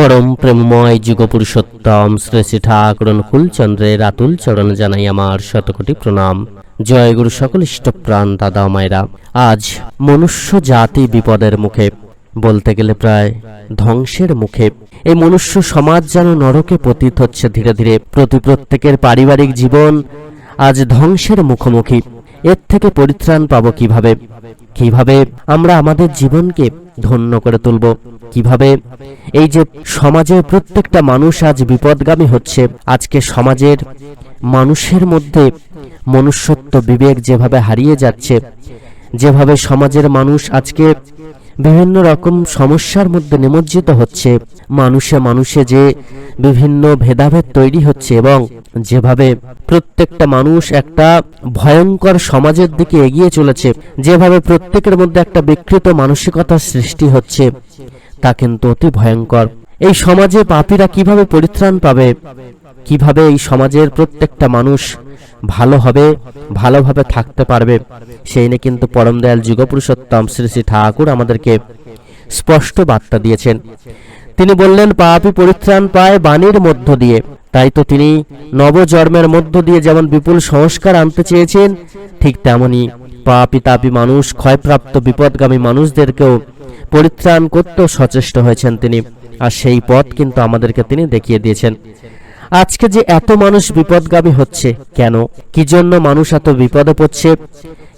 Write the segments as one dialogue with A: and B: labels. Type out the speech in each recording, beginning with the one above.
A: পরম প্রেমময় যুগপুরুষোত্তম শ্রী শ্রী ঠাকুর আতুল চরণ জানাই আমার শতকোটি প্রণাম। জয় গুরু সকল ইষ্টপ্রাণ দাদা মায়েরা। আজ মনুষ্য জাতি বিপদের মুখে, বলতে গেলে প্রায় ধ্বংসের মুখে। এই মনুষ্য সমাজ যেন নরকে পতিত হচ্ছে ধীরে ধীরে। প্রতি প্রত্যেকের পারিবারিক জীবন আজ ধ্বংসের মুখোমুখি। এর থেকে পরিত্রাণ পাবো কীভাবে? কীভাবে আমরা আমাদের জীবনকে ধন্য করে তুলব? কীভাবে এই যে সমাজের প্রত্যেকটা মানুষ আজ বিপদগামী হচ্ছে, আজকে সমাজের মানুষের মধ্যে মনুষ্যত্ব বিবেক যেভাবে হারিয়ে যাচ্ছে, যেভাবে সমাজের মানুষ আজকে বিভিন্ন রকম সমস্যার মধ্যে নিমজ্জিত হচ্ছে। মানুষে মানুষে যে বিভিন্ন ভেদাভেদ তৈরি হচ্ছে এবং যেভাবে প্রত্যেকটা মানুষ একটা ভয়ঙ্কর সমাজের দিকে এগিয়ে চলেছে, যেভাবে প্রত্যেকের মধ্যে একটা বিকৃত মানসিকতার সৃষ্টি হচ্ছে, তা কিন্তু অতি ভয়ঙ্কর। এই সমাজে পাপীরা কীভাবে পরিত্রাণ পাবে? কীভাবে এই সমাজের প্রত্যেকটা মানুষ ভালো হবে, ভালোভাবে থাকতে পারবে। সেই নিয়ে কিন্তু পরম দয়াল যুগপুরুষোত্তম শ্রী শ্রী ঠাকুর আমাদেরকে স্পষ্ট বার্তা দিয়েছেন। তিনি বললেন, পাপী পরিত্রাণ পায় বাণীর মধ্য দিয়ে। তাই তো তিনি নবজন্মের মধ্য দিয়ে যেমন বিপুল সংস্কার আনতে চেয়েছেন, ঠিক তেমনি পাপি তাপি মানুষ, ক্ষয়প্রাপ্ত বিপদগামী মানুষদেরকেও পরিত্রাণ করতেও সচেষ্ট হয়েছেন তিনি। আর সেই পথ কিন্তু আমাদেরকে তিনি দেখিয়ে দিয়েছেন। আজকে যে এত মানুষ বিপদগামী হচ্ছে, কেন? কি জন্য মানুষ এত বিপদে পড়ছে?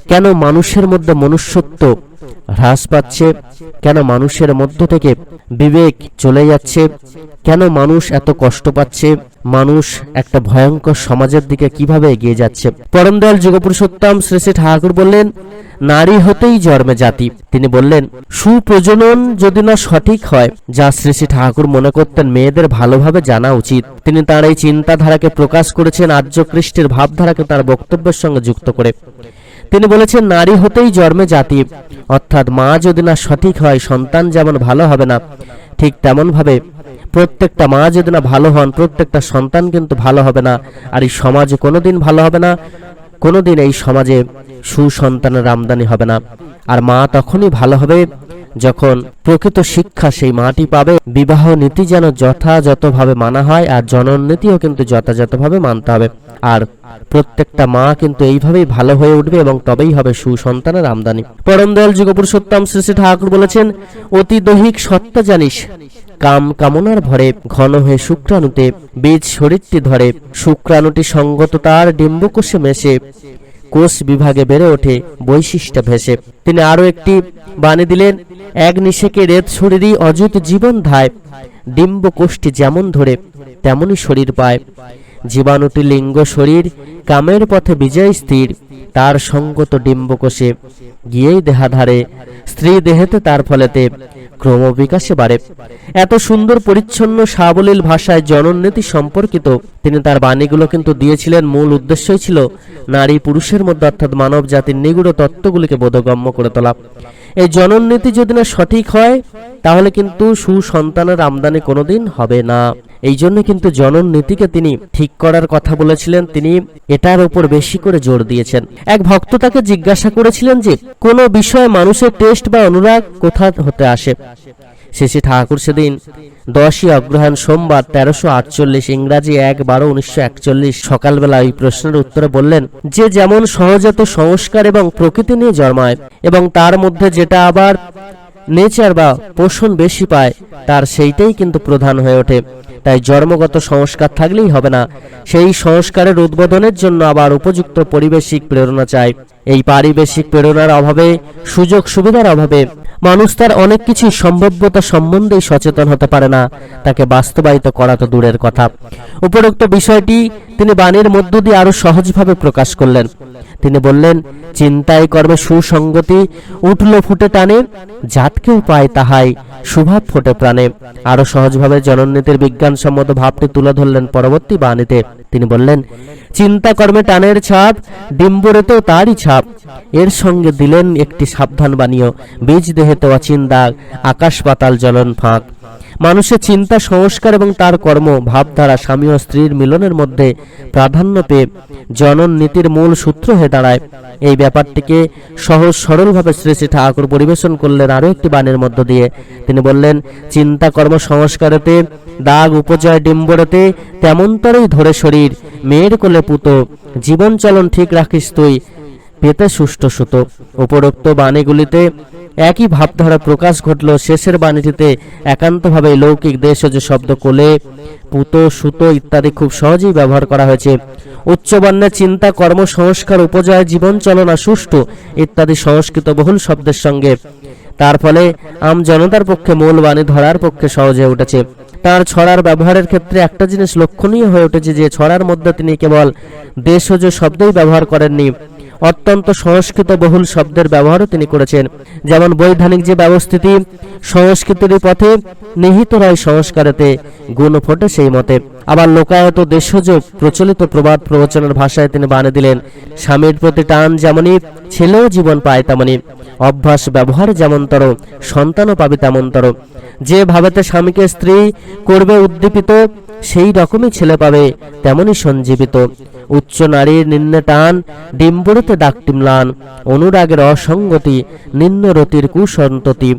A: কেন মানুষের মধ্যে মনুষ্যত্ব হ্রাস পাচ্ছে? কেন মানুষের মধ্য থেকে বিবেক চলে যাচ্ছে? কেন মানুষ এত কষ্ট পাচ্ছে? মানুষ একটা ভয়ঙ্কর সমাজের দিকে কীভাবে এগিয়ে যাচ্ছে? পরম দয়াল যুগপুরুষোত্তম শ্রী শ্রী ঠাকুর বললেন, নারী হতেই জন্মে জাতি। তিনি বললেন, সুপ্রজনন যদি না সঠিক হয়, যা শ্রী শ্রী ঠাকুর মনে করতেন মেয়েদের ভালোভাবে জানা উচিত। তিনি তার এই চিন্তাধারাকে প্রকাশ করেছেন আর্য খ্রিস্টের ভাবধারাকে তার বক্তব্যের সঙ্গে যুক্ত করে। তিনি বলেছেন, নারী হতেই জন্মে জাতি। অর্থাৎ মা যদি না সঠিক হয়, সন্তান যেমন ভালো হবে না, ঠিক তেমন ভাবে প্রত্যেকটা মা যদি না ভালো হন, প্রত্যেকটা সন্তান কিন্তু ভালো হবে না। আর এই সমাজে কোনোদিন ভালো হবে না, কোনোদিন এই সমাজে সুসন্তানের আমদানি হবে না। আর মা তখনই ভালো হবে যখন প্রকৃত শিক্ষা সেই মাটি পাবে, বিবাহ নীতি যেন যথাযথভাবে মানা হয় আর জনন নীতিও কিন্তু যথাযথভাবে মানতে হবে। আর প্রত্যেকটা মা কিন্তু এইভাবেই ভালো হয়ে উঠবে এবং তবেই হবে সুসন্তানের আমদানি। পরম দয়াল যুগপুরুষোত্তম শ্রী শ্রী ঠাকুর বলেছেন, অতি দৈহিক সত্তা জানিস, কাম কামনার ভরে ঘন হয়ে শুক্রাণুতে, বীজ শরীরটি ধরে, শুক্রাণুটি সঙ্গত তার ডিম্বকোষে মেশে কোষ বিভাগে বেড়ে ওঠে, বৈশিষ্ট্য ভেসে। তিনি আরও একটি বাণী দিলেন, এক নিষেকে রেত শরীরই অযুত জীবন ধায়, ডিম্ব কোষ্ঠী যেমন ধরে, তেমনই শরীর পায়। জীবাণুটি লিঙ্গ শরীর, কামের পথে বিজয় স্থির, তার সঙ্গত ডিম্বকোষে। গিয়েই দেহাধারে, স্ত্রী দেহেতে তার ফলেতে ক্রম বিকাশে বাড়ে। এত সুন্দর পরিচ্ছন্ন সাবলীল ভাষায় জননীতি সম্পর্কিত তিনি তার বাণীগুলো কিন্তু দিয়েছিলেন, মূল উদ্দেশ্যই ছিল নারী পুরুষের মধ্যে অর্থাৎ মানব জাতির নিগুড় তত্ত্বগুলিকে বোধগম্য করে তোলা। এই জননীতি যদি না সঠিক হয়, তাহলে কিন্তু সুসন্তানের আমদানি কোনোদিন হবে না। এই জন্য কিন্তু জনন নীতিকে তিনি ঠিক করার কথা বলেছিলেন। তিনি এটার উপর বেশি করে জোর দিয়েছেন। এক ভক্ত তাকে জিজ্ঞাসা করেছিলেন যে, কোনো বিষয়ে মানুষের টেস্ট বা অনুরাগ কোথা হতে আসে? শেষে ঠাকুর সেদিন দশই অগ্রহায়ণ সোমবার তেরোশো আটচল্লিশ ইংরাজি এক বারো উনিশশো একচল্লিশ সকালবেলা এই প্রশ্নের উত্তরে বললেন, যে যেমন সহজাত সংস্কার এবং প্রকৃতি নিয়ে জন্মায় এবং তার মধ্যে যেটা আবার নেচার বা পোষণ বেশি পায়, তার সেইটাই কিন্তু প্রধান হয়ে ওঠে। তাই জন্মগত সংস্কার থাকলেই হবে না। সেই সংস্কারের উদ্বোধনের জন্য আবার উপযুক্ত পরিবেশিক প্রেরণা চাই। এই পারিবেশিক প্রেরণার অভাবে, সুযোগ সুবিধার অভাবে, মানুষ তার অনেক কিছু সম্ভাব্যতা সম্বন্ধেই সচেতন হতে পারে না। তাকে বাস্তবায়িত করা তো দূরের কথা। উপরোক্ত বিষয়টি তিনি বাণীর মধ্য দিয়ে আরও সহজভাবে প্রকাশ করলেন। তিনি বললেন, চিন্তায় কর্মে সুসঙ্গতি উঠল ফুটে টানে জাতকেও পায় তাহাই সুভাব ফোটে প্রাণে। আরও সহজভাবে জননীতির বিজ্ঞানসম্মত ভাবটি তুলে ধরলেন পরবর্তী বাণীতে। তিনি বললেন, চিন্তা কর্মে টানের ছাপ, ডিম্বরেতেও তারই ছাপ। এর সঙ্গে দিলেন একটি সাবধান বাণীয় বীজ দেহেতে অচিন দাগ, আকাশ পাতাল জ্বলন ফাঁক। মানুষের চিন্তা, সংস্কার এবং তার কর্ম, ভাবধারা, স্বামী ও স্ত্রীর মিলনের মধ্যে প্রাধান্য পেয়ে জনন নীতির মূল সূত্র হয়ে দাঁড়ায়। এই ব্যাপারটিকে সহজ সরলভাবে শ্রী শ্রী ঠাকুর পরিবেশন করলেন আরও একটি বাণীর মধ্য দিয়ে। তিনি বললেন, চিন্তা, কর্ম, সংস্কারেতে, দাগ, উপজয়, ডিম্বরতে তেমনতরই ধরে শরীর, মেয়ের কোলে পুত জীবন চলন ঠিক রাখিস তুই, পেতে সুষ্ঠু সুতো। উপরোক্ত বাণীগুলিতে একই ভাবধারা প্রকাশ ঘটল শেষের বাণীটিতে একান্তভাবে লৌকিক দেশজ শব্দ কোলে, পুতো, সুতো ইত্যাদি খুব সহজেই ব্যবহার করা হয়েছে। উচ্চবর্ণের চিন্তা, কর্ম, সংস্কার, উপজয়, জীবন, চলনা সুষ্ঠু ইত্যাদি সংস্কৃত বহুল শব্দের সঙ্গে। তার ফলে আম জনতার পক্ষে মূল বাণী ধরার পক্ষে সহজ হয়ে উঠেছে। তার ছড়ার ব্যবহারের ক্ষেত্রে একটা জিনিস লক্ষণীয় হয়ে উঠেছে যে ছড়ার মধ্যে তিনি কেবল দেশজ শব্দই ব্যবহার করেননি। অত্যন্ত সংস্কৃত বহুল শব্দের ব্যবহারও তিনি করেছেন। যেমন বৈধানিক যে ব্যবস্থিতি, সংস্কৃতির পথে নিহিত রয় সংস্কারেতে গুণ ফোটে সেই মতে। আবার লোকায়ত দেশজ প্রচলিত প্রবাদ প্রবচনের ভাষায় তিনি বানে দিলেন, স্বামীর প্রতি টান যেমনই ছেলেও জীবন পায় তেমনই, অভ্যাস ব্যবহার যেমন যেমনতর, সন্তানও পাবে তেমনতর। যে ভাবেতে স্বামীকে স্ত্রী করবে উদ্দীপিত, সেই রকমই ছেলে পাবে তেমনই সঞ্জীবিত। উচ্চ নারীর নিম্নে টান, ডিম্বরতে ডাকটিমলান অনুরাগের অসঙ্গতি নিম্নরতির কুসন্ততি।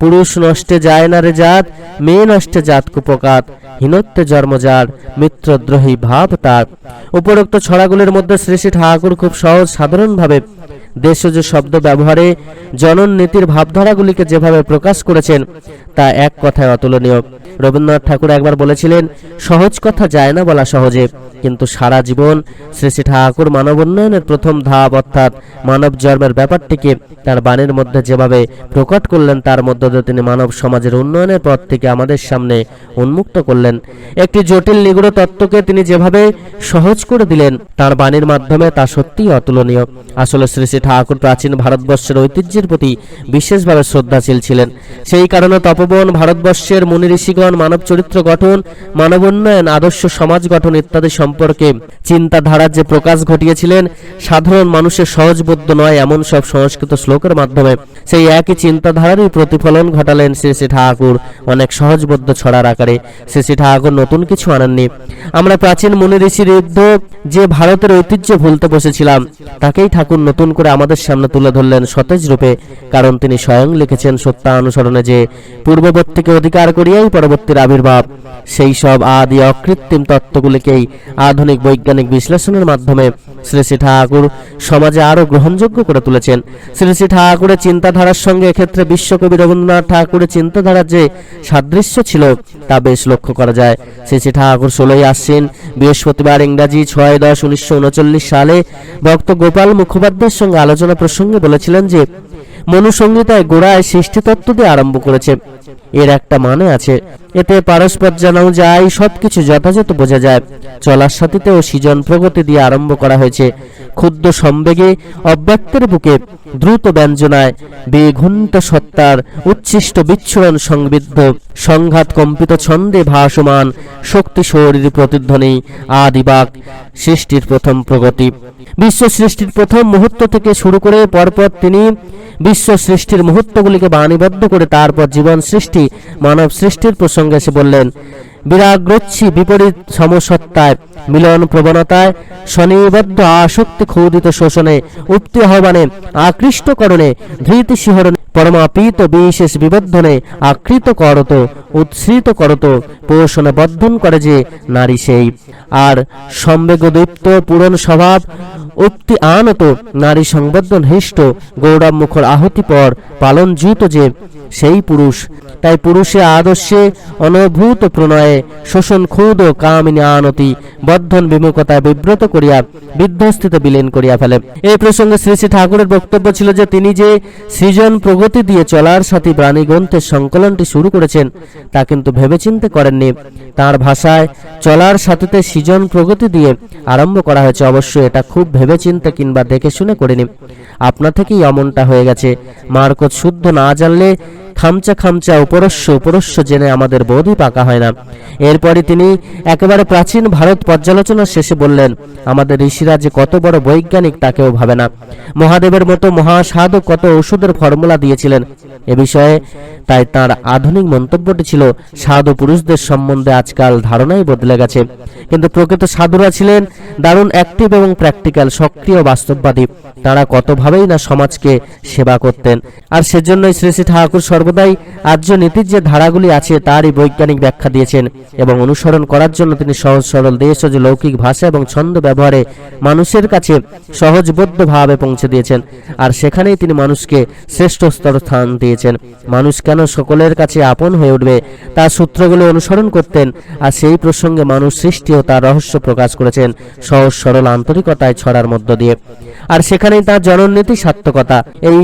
A: পুরুষ নষ্টে যায় না রে জাত, মেয়ে নষ্টে জাত কুপকাত হীনত্বে জন্মজার মিত্রদ্রোহী ভাব তার। উপরোক্ত ছড়াগুলির মধ্যে শ্রী শ্রী ঠাকুর খুব সহজ সাধারণভাবে দেশজ শব্দ ব্যবহারে জনন নীতির ভাবধারাগুলিকে যেভাবে প্রকাশ করেছেন, তা এক কথায় অতুলনীয়। রবীন্দ্রনাথ ঠাকুর একবার বলেছিলেন, সহজ কথা যায় না বলা সহজে। কিন্তু সারা জীবন শ্রী শ্রী ঠাকুর মানব উন্নয়নের প্রথম ধাপ অর্থাৎ মানব জন্মের ব্যাপারটিকে তার বাণীর মধ্যে যেভাবে প্রকট করলেন, তার মধ্য দিয়ে তিনি মানব সমাজের উন্নয়নের পথ থেকে আমাদের সামনে উন্মুক্ত করলেন। একটি জটিল নিগুড় তত্ত্বকে তিনি যেভাবে সহজ করে দিলেন, তার বাণীর মাধ্যমে তা সত্যিই অতুলনীয়। আসলে শ্রী শ্রী ঠাকুর প্রাচীন ভারতবর্ষের ঐতিহ্যের প্রতি বিশেষভাবে শ্রদ্ধাশীল ছিলেন। সেই কারণে তপবন, ভারতবর্ষের মুনি ঋষিগণ মানব চরিত্র গঠন মানব উন্নয়ন আদর্শ সমাজ গঠন ইত্যাদি সম্পর্কে চিন্তাধারার যে প্রকাশ ঘটিয়েছিলেন, সাধারণ মানুষের সহজবোধ্য নয় এমন সব সংস্কৃত শ্লোকের মাধ্যমে। সেই একই চিন্তাধারারই প্রতিফলন ঘটালেন শ্রী শ্রী ঠাকুর। অনেক সহজবোধ্য ছড়ার আকারে শ্রী শ্রী ঠাকুর নতুন কিছু আনেননি। আমরা প্রাচীন মুনি ঋষির যুদ্ধ যে ভারতের ঐতিহ্য ভুলতে বসেছিলাম, তাকেই ঠাকুর নতুন করে আমাদের সামনে তুলে ধরলেন সতেজ রূপে, কারণ তিনি স্বয়ং লিখেছেন সত্যানুসরণে যে, পূর্ববর্তীকে অধিকার করিয়াই পরবর্তীর আবির্ভাব। সেই সব আদি অকৃত্রিম তত্ত্বগুলিকেই আধুনিক বৈজ্ঞানিক বিশ্লেষণের মাধ্যমে শ্রী শ্রী ঠাকুর সমাজে আরও গ্রহণযোগ্য করে তুলেছেন। শ্রী শ্রী ঠাকুরের চিন্তাধারার সঙ্গে এক্ষেত্রে বিশ্বকবি রবীন্দ্রনাথ ঠাকুরের চিন্তাধারার যে সাদৃশ্য ছিল, তা বেশ লক্ষ্য করা যায়। শ্রী শ্রী ঠাকুর ষোলোই আসছেন বৃহস্পতিবার ইংরাজি ছয় দশ উনিশশো উনচল্লিশ সালে ভক্ত গোপাল মুখোপাধ্যায়ের সঙ্গে আলোচনা প্রসঙ্গে বলেছিলেন যে, মনুসংহিতায় গোড়ায় সৃষ্টিতত্ত্ব দিয়ে আরম্ভ করেছে। এর একটা মানে আছে। এতে পারস্পর জানাও যায়, সবকিছু যথাযথ বোঝা যায়। চলার সাথীতেও সৃজন প্রগতি দিয়ে আরম্ভ করা হয়েছে। ক্ষুদ্র সম্বেগে অব্যক্তের বুকে দ্রুত ব্যঞ্জনায় বেঘুন্ত সত্তার উচ্ছিষ্ট বিচ্ছুরণ সংবিদ্ধ সংঘাত কম্পিত ছন্দে ভাসমান শক্তি শরীর প্রতিধ্বনি আদিবাক সৃষ্টির প্রথম প্রগতি। বিশ্ব সৃষ্টির প্রথম মুহূর্ত থেকে শুরু করে পরপর তিনি বিশ্ব সৃষ্টির মুহূর্তগুলিকে বাণীবদ্ধ করে তারপর জীবন সৃষ্টি মানব সৃষ্টির প্রসঙ্গে এসে বললেন, বিরাগ্রচ্ছি বিপরীত সমসত্তায়, মিলন প্রবণতায় স্বনিবদ্ধ আসক্তি ক্ষুদিত শোষণে, উক্তি আহ্বানে আকৃষ্টকরণে ধৃতি শিহরণে, পরমাপীত বিশেষ বিবদ্ধনে আকৃত করত উৎসৃত করত, পোষণে বদ্ধন করে যে নারী সেই। আর সম্বেগদীপ্ত পূরণ স্বভাব উক্তি আনত নারী সংবদ্ধন হৃষ্ট গৌরব মুখর আহতি পর পালন জুত যে সেই পুরুষ। তাই পুরুষে আদর্শে অনভূত প্রণয়ে শোষণ ক্ষুদ কামিনী আনতি বদ্ধন বিমুখতায় বিব্রত করিয়া বিধ্বস্তিত বিলীন করিয়া ফেলে। এই প্রসঙ্গে শ্রী শ্রী ঠাকুরের বক্তব্য ছিল যে তিনি যে সৃজন প্রগতি দিয়ে চলার সাথে প্রাণী গ্রন্থের সংকলনটি শুরু করেছেন, তা কিন্তু ভেবেচিন্তে করেননি। তার ভাষায় চলার সাথীতে সৃজন প্রগতি দিয়ে আরম্ভ করা হয়েছে। অবশ্য এটা খুব ভেবেচিন্তে কিংবা দেখে শুনে করিনি আপনা থেকেই অমনটা হয়ে গেছে। মার্কত শুদ্ধ না জানলে খামচা খামচা উপরস্য উপরস্য জেনে আমাদের বোধই পাকা হয় না। এরপরে তিনি একেবারে প্রাচীন ভারত পর্যালোচনার শেষে বললেন, আমাদের ঋষিরা যে কত বড় বৈজ্ঞানিক তাকেও ভাবে না। মহাদেবের মতো মহাসাধক কত ওষুধের ফর্মুলা দিয়েছিলেন। এ বিষয়ে তাই তার আধুনিক মন্তব্যটি ছিল, সাধু পুরুষদের সম্বন্ধে আজকাল ধারণাই বদলে গেছে। কিন্তু প্রকৃত সাধুরা ছিলেন দারুণ অ্যাক্টিভ এবং প্র্যাকটিক্যাল সক্রিয় বাস্তববাদী। তারা কতভাবেই না সমাজকে সেবা করতেন। আর সেজন্যই শ্রী শ্রী ঠাকুর সর্বদাই আর্য নীতির যে ধারাগুলি আছে, তারই বৈজ্ঞানিক ব্যাখ্যা দিয়েছেন এবং অনুসরণ করার জন্য তিনি সহজ সরল দেশ দেশজ লৌকিক ভাষা এবং ছন্দ ব্যবহারে মানুষের কাছে সহজবোধ্য ভাবে পৌঁছে দিয়েছেন। আর সেখানেই তিনি মানুষকে শ্রেষ্ঠ স্তর স্থান দিয়েছেন। মানুষ কেন সকলের কাছে আপন হয়ে উঠবে? তার সূত্রগুলো অনুসরণ করতেন আর সেই প্রসঙ্গে মানুষ সৃষ্টি ও তার রহস্য প্রকাশ করেছেন সহজ সরল আন্তরিকতায় ছড়ার মধ্য দিয়ে। আর সেখানেই তার জননীতি সার্থকতা। এই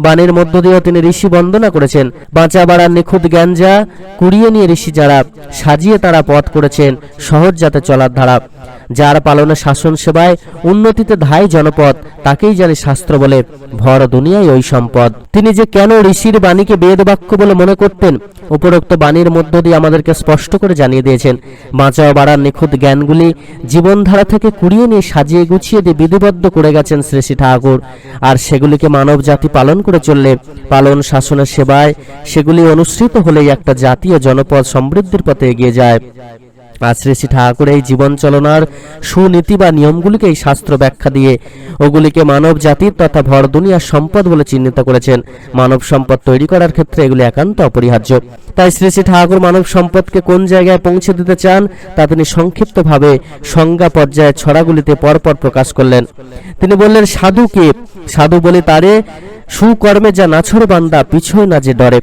A: বাণীর মধ্য দিয়েও তিনি ঋষি বন্দনা করেছেন। বাঁচা বাড়ার নিখুঁত জ্ঞান যা কুড়িয়ে নিয়ে ঋষি যারা সাজিয়ে তারা পথ করেছেন সহজ যাতে চলার ধারা। যার পালনে শাসন সেবায় উন্নতিতে ধাই জনপদ, তাকেই জানি শাস্ত্র বলে, ভর দুনিয়ায় ওই সম্পদ। তিনি যে কেন ঋষির বাণীকে বেদ বাক্য বলে মনে করতেন, উপরোক্ত বাণীর মধ্য দিয়ে আমাদেরকে স্পষ্ট করে জানিয়ে দিয়েছেন, বাঁচাও বাড়ার নিখুঁত জ্ঞানগুলি জীবনধারা থেকে কুড়িয়ে নিয়ে সাজিয়ে গুছিয়ে দিয়ে বিধিবদ্ধ করে গেছেন শ্রী ঠাকুর। আর সেগুলিকে মানব জাতি পালন করে চললে, পালন শাসনের সেবায় সেগুলি অনুসৃত হলেই একটা জাতীয় জনপদ সমৃদ্ধির পথে এগিয়ে যায়। শ্রী শ্রী ঠাকুর এই জীবন চলনার সুনীতি বা নিয়মগুলিকে এই শাস্ত্র ব্যাখ্যা দিয়ে ওগুলিকে মানব জাতির তথা ভর দুনিয়ার সম্পদ বলে চিহ্নিত করেছেন। মানব সম্পদ তৈরি করার ক্ষেত্রে এগুলি একান্ত অপরিহার্য। তাই শ্রী শ্রী ঠাকুর মানব সম্পদকে কোন জায়গায় পৌঁছে দিতে চান, তা তিনি সংক্ষিপ্তভাবে সংজ্ঞা পর্যায়ে ছড়াগুলিতে পরপর প্রকাশ করলেন। তিনি বললেন, সাধু কে? সাধু বলে তারে, সুকর্মে যা নাছর বান্দা, পিছয় না যে ডরে।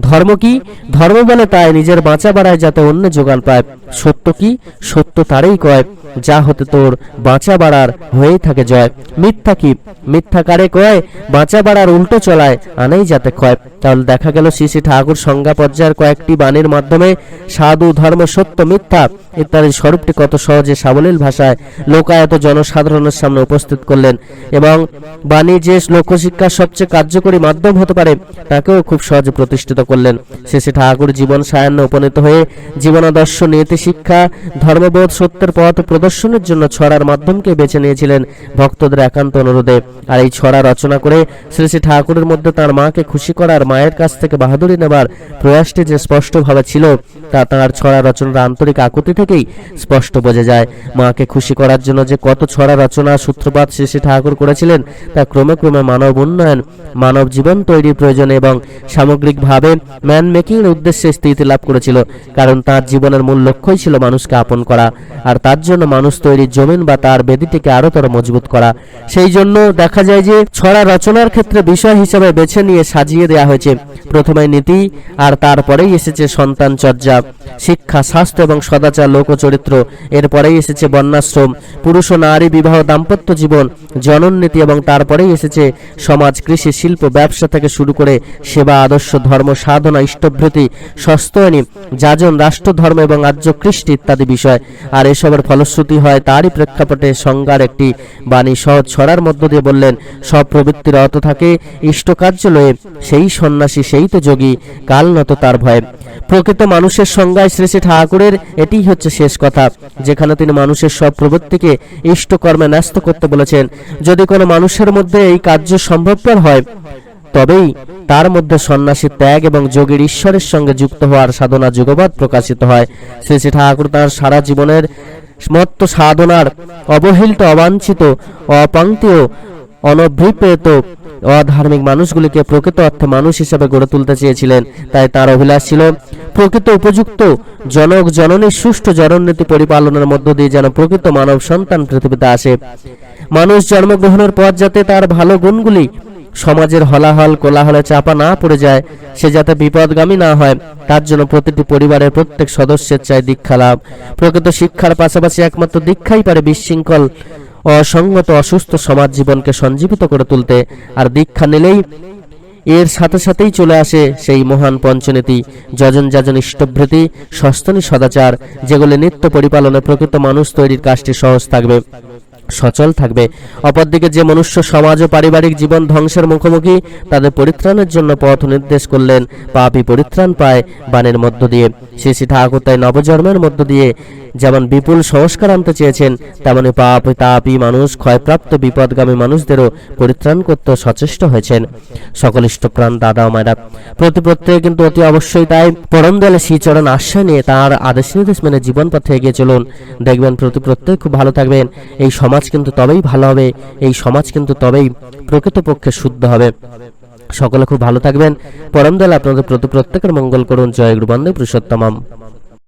A: ধর্ম কি? ধর্ম বলে তাই নিজের বাঁচা বাড়ায় যাতে অন্য যোগান পায়। সত্য কি? সত্য তারই কয়, যা হতে তোর বাঁচা বাড়ার হয়েই থাকে জয়। মিথ্যা কি? মিথ্যা কারে কয়? বাঁচা বাড়ার উল্টো চলায় আনেই যাতে কয় তাহলে দেখা গেল শ্রী শ্রী ঠাকুর সংজ্ঞা পর্যায়ের কয়েকটি বাণীর মাধ্যমে সাধু, ধর্ম, সত্য, মিথ্যা ইত্যাদি স্বরূপটি কত সহজে সাবলীল ভাষায় লোকায়ত জনসাধারণের সামনে উপস্থিত করলেন এবং বাণী যে লোকশিক্ষার সবচেয়ে কার্যকরী মাধ্যম হতে পারে তাকেও খুব সহজে প্রতিষ্ঠিত করলেন। শেষে ঠাকুর জীবন সায়ান্নে উপনীত হয়ে জীবনাদর্শ, নীতি শিক্ষা, ধর্মবোধ, সত্যের পথ প্রদর্শনের জন্য ছড়ার মাধ্যমকে বেছে নিয়েছিলেন ভক্তদের একান্ত অনুরোধে। আর এই ছড়া রচনা করে শ্রী শ্রী ঠাকুরের মধ্যে তার মাকে খুশি করার মায়ের কাছ থেকে বাহাদুরি নেবার প্রয়াসটি যে স্পষ্টভাবে ছিল, তা তাঁর ছড়া রচনার আন্তরিক আকুতি থেকেই স্পষ্ট বোঝা যায়। মাকে খুশি করার জন্য যে কত ছড়া রচনা, সূত্রপাত শ্রী ঠাকুর করেছিলেন, তা ক্রমে ক্রমে মানব উন্নয়ন, মানব জীবন তৈরির প্রয়োজনে এবং সামগ্রিকভাবে ম্যান মেকিং এর উদ্দেশ্যে স্থিতি লাভ করেছিল। কারণ তার জীবনের মূল লক্ষ্যই ছিল মানুষকে আপন করা, আর তার জন্য মানুষ তৈরির জমিন বা তার বেদিটিকে আরোতর মজবুত করা। সেই জন্য দেখা যায় যে ছড়া রচনার ক্ষেত্রে বিষয় হিসাবে বেছে নিয়ে সাজিয়ে দেওয়া হয়েছে। প্রথমে নীতি, আর তারপরেই এসেছে সন্তান চর্যা, শিক্ষা, স্বাস্থ্য এবং সদাচার লোকচরিত্র। এরপরেই এসেছে বন্যাশ্রম। পুরুষ ও নারী বিবাহ দাম্পত্য জীবন জনননীতি এবং তারপরেই এসেছে সমাজ, কৃষি, শিল্প, ব্যবসা থেকে শুরু করে সেবা, আদর্শ, ধর্ম, সাধনা, ইষ্টভৃতি, সস্তয়নী, যাজন, রাষ্ট্রধর্ম এবং আর্য কৃষ্টি ইত্যাদি বিষয়। আর এসবের ফলশ্রুতি হয় তারই প্রেক্ষাপটে সংজ্ঞার একটি বাণী। সহজ ছড়ার মধ্য দিয়ে বললেন সব প্রবৃত্তির অর্থ থাকে ইষ্টকার্য লয়ে, সেই সন্ন্যাসী, সেই তো যোগী কাল নত তার ভয়ে। প্রকৃত মানুষের সংজ্ঞায় শ্রী শ্রী ঠাকুরের এটিই হচ্ছে শেষ কথা, যেখানে তিনি মানুষের সব প্রবৃত্তিকে ইষ্টকর্মে ন্যস্ত করতে বলেছেন। যদি কোনো মানুষের মধ্যে এই কার্য সম্ভবপর হয়, তবেই তার মধ্যে সন্ন্যাসী ত্যাগ এবং যোগীর ঈশ্বরের সঙ্গে যুক্ত হওয়ার সাধনা যুগবাদ প্রকাশিত হয়। শ্রী শ্রী ঠাকুর তাঁর সারা জীবনের মত্ত সাধনার অবহেলিত, অবাঞ্ছিত অপাঙ্ক্তীয় অনভিপ্রেত। অধার্মিক মানুষগুলিকে প্রকৃত অর্থে মানুষ হিসাবে গড়ে তুলতে চেয়েছিলেন, তাই তার অভিলাষ ছিল, প্রকৃত উপযুক্ত জনক জননীর সুষ্ঠু জননীতি পরিপালনের মধ্য দিয়ে যেন প্রকৃত মানব সন্তান পৃথিবীতে আসে। মানুষ জন্মগ্রহণের পর যাতে তার ভালো গুণগুলি সমাজের হলাহল কোলাহলে চাপা না পড়ে যায়, সে যাতে বিপদগামী না হয়, তার জন্য প্রতিটি পরিবারের প্রত্যেক সদস্যের চাই দীক্ষা লাভ। প্রকৃত শিক্ষার পাশাপাশি একমাত্র দীক্ষাই পারে বিশৃঙ্খল অসঙ্গত অসুস্থ সমাজ জীবনকে সঞ্জীবিত করে তুলতে আর দীক্ষা নিলেই এর সাথে সাথেই চলে আসে সেই মহান পঞ্চনীতি, যজন যাজন ইষ্টভৃতি, সস্তনী সদাচার, যেগুলি নিত্য পরিপালনে প্রকৃত মানুষ তৈরির কাজটি সহজ থাকবে, সচল থাকবে। অপরদিকে যে মনুষ্য সমাজ ও পারিবারিক জীবন ধ্বংসের মুখোমুখি, তাদের পরিত্রাণের জন্য পথ নির্দেশ করলেন পাপী পরিত্রাণ পায় বাণের মধ্য দিয়ে। শ্রী শ্রী ঠাকুর তাই নবজন্মের মধ্য দিয়ে যেমন বিপুল সংস্কার আনতে চেয়েছেন, তেমনি পাপ, তাপী, মানুষ, ক্ষয়প্রাপ্ত বিপদগামী মানুষদেরও পরিত্রাণ করতে সচেষ্ট হয়েছেন। সকল ইষ্টপ্রাণ দাদা মায়েরা, প্রতি প্রত্যেকে কিন্তু অতি অবশ্যই তাই পরম দয়ালে শ্রীচরণ আশ্রয় নিয়ে তার আদেশ নির্দেশ মেনে জীবন পথে এগিয়ে চলুন। দেখবেন প্রতি প্রত্যেক খুব ভালো থাকবেন। এই সমাজ কিন্তু তবেই ভালো হবে, এই সমাজ কিন্তু তবেই প্রকৃতপক্ষে শুদ্ধ হবে। সকলে খুব ভালো থাকবেন। পরম দয়াল আপনাদের প্রতি প্রত্যেকের মঙ্গল করুন। জয় গুরু বন্দে পুরুষোত্তমাম।